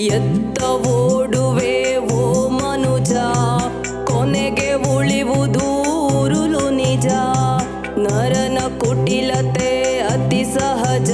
ಎತ್ತ ಓಡುವೆ ಓ ಮನುಜ ಕೊನೆಗೆ ಉಳಿವುದೂರುಲು ನಿಜ. ನರನ ಕುಟಿಲತೆ ಅತಿ ಸಹಜ.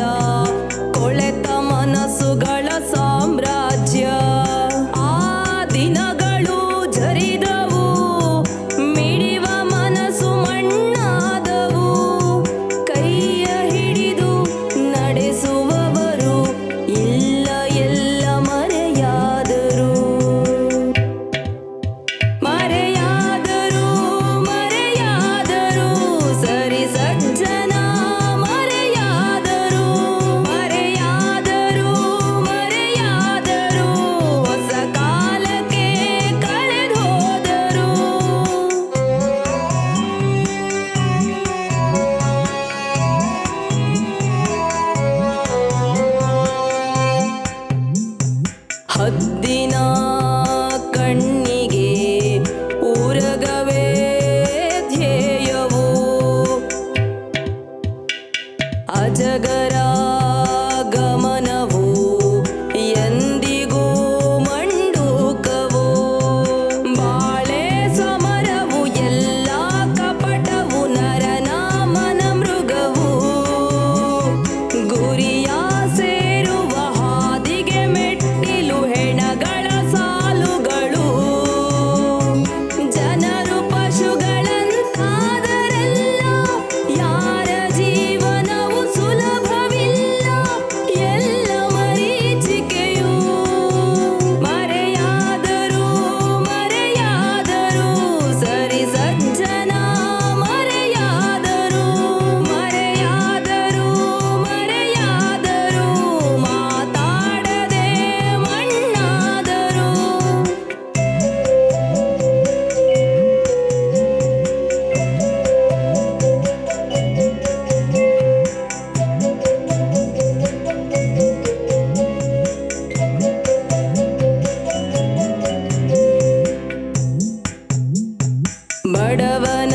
மடவன்